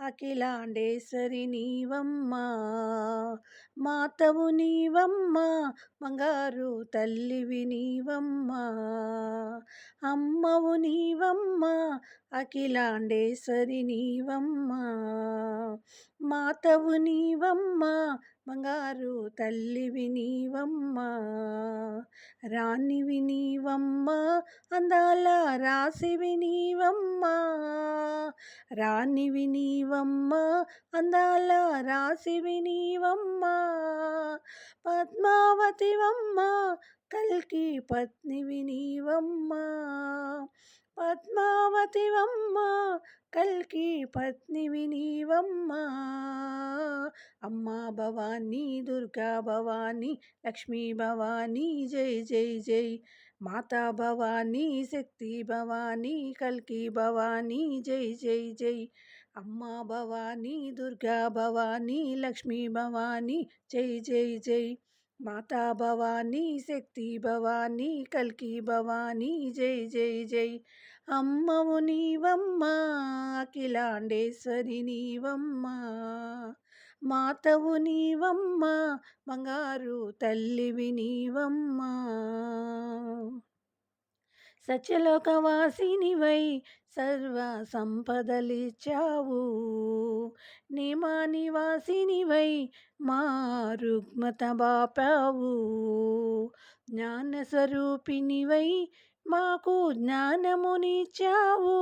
అఖిలాండేశ్వరి నీవమ్మా మాతవు నీవమ్మా బంగారు తల్లివి నీవమ్మా అమ్మవు నీవమ్మా అఖిలాండేశ్వరి నీవమ్మా మాతవు నీవమ్మా బంగారు తల్లివి నీవమ్మా రాణివి నీవమ్మా అందాల రాసివి నీవమ్మా రాణివి నీవ నీవమ్మా అందాల రాసివి నీవమ్మా. పద్మావతివమ్మ కల్కి పత్నివి నీవమ్మా. పద్మావతివమ్మ కల్కి పత్నివి నీవమ్మ అమ్మా భవానీ దుర్గా భవానీ లక్ష్మీ భవానీ జై జై జై. మాతా భవానీ శక్తి భవానీ కల్కి భవానీ జై జై జై. అమ్మా భవానీ దుర్గా భవానీ లక్ష్మీ భవానీ జై జై జై. మాతా భవానీ శక్తి భవానీ కల్కి భవానీ జై జై జై. అమ్మవు నీవమ్మ అఖిలాండేశ్వరి నీవమ్మ. మాతవు నీవమ్మ బంగారు తల్లివి నీవమ్మ. సచలోకవాసినివై సర్వ సంపదలిచ్చావు నిమా నివాసినివై మా రుగ్మత బాపావు. జ్ఞానస్వరూపినివై మాకు జ్ఞానమునిచ్చావు.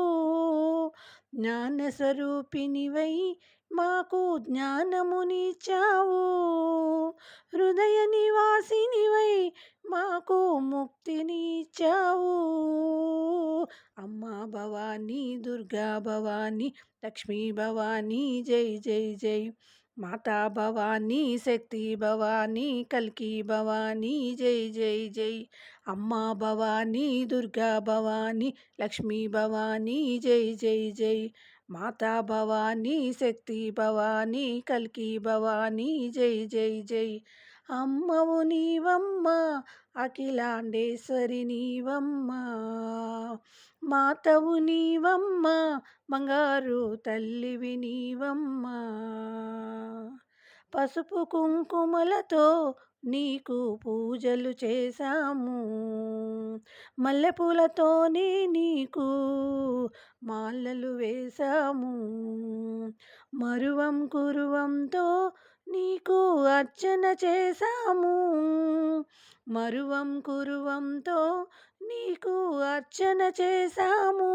జ్ఞానస్వరూపినివై మాకు జ్ఞానమునిచ్చావు. హృదయ నివాసినివై మాకు ముక్తినిచ్చావు. అమ్మా భవానీ దుర్గా భవానీ లక్ష్మీ భవానీ జై జై జై. మాతా భవానీ శక్తి భవానీ కల్కి భవానీ జై జై జై. అమ్మా భవానీ దుర్గా భవానీ లక్ష్మీ భవానీ జై జై జై. మాతా భవానీ శక్తి భవానీ కల్కి భవానీ జై జై జై. అమ్మవు నీవమ్మ అఖిలాండేశ్వరి నీవమ్మ. మాతవు నీవమ్మ బంగారు తల్లివి నీవమ్మ. పసుపు కుంకుమలతో నీకు పూజలు చేశాము. మల్లెపూలతోనే నీకు మాలలు వేశాము. మరువం కురువంతో నీకు అర్చన చేశాము. మరువం కురువంతో నీకు అర్చన చేశాము.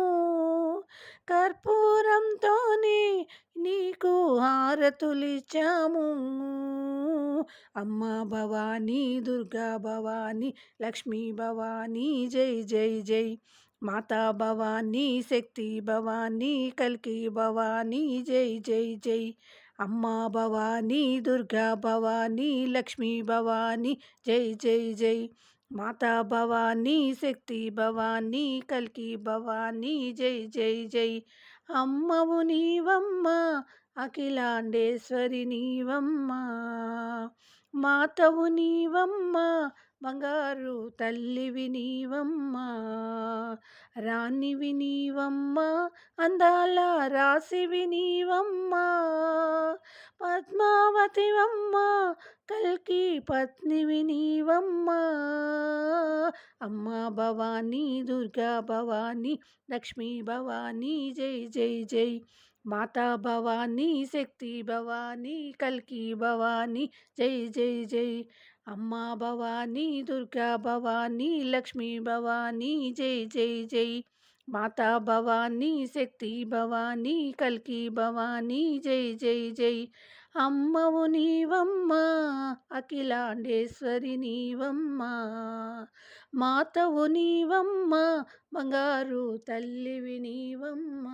కర్పూరంతోనే నీకు హారతులిచ్చాము. అమ్మ భవానీ దుర్గా భవానీ లక్ష్మీ భవానీ జై జై జై. మాతా భవానీ శక్తి భవానీ కల్కి భవానీ జై జై జై. అమ్మా భవానీ దుర్గా భవానీ లక్ష్మీ భవానీ జై జై జై. మాతా భవానీ శక్తి భవానీ కల్కి భవానీ జై జై జై. అమ్మవు నీవమ్మ అఖిలాండేశ్వరి నీవమ్మ మాతవు నీవమ్మ బంగారు తల్లివి నీవమ్మ రాణివి నీవమ్మ అందాల రాసివి నీవమ్మ పద్మావతివమ్మ కల్కి పత్నివి నీవమ్మ అమ్మ భవానీ దుర్గా భవానీ లక్ష్మీ భవానీ జై జై జై. మాతా భవానీ శక్తి భవానీ కల్కి భవానీ జై జై జై అమ్మ భవానీ దుర్గా భవానీ లక్ష్మీ భవానీ జై జై జై మాతా భవానీ శక్తి భవానీ కల్కి భవానీ జై జై జై అమ్మవు నీవమ్మ అఖిలాండేశ్వరి నీవమ్మ మాతవు నీవమ్మ బంగారు తల్లివి నీవమ్మ.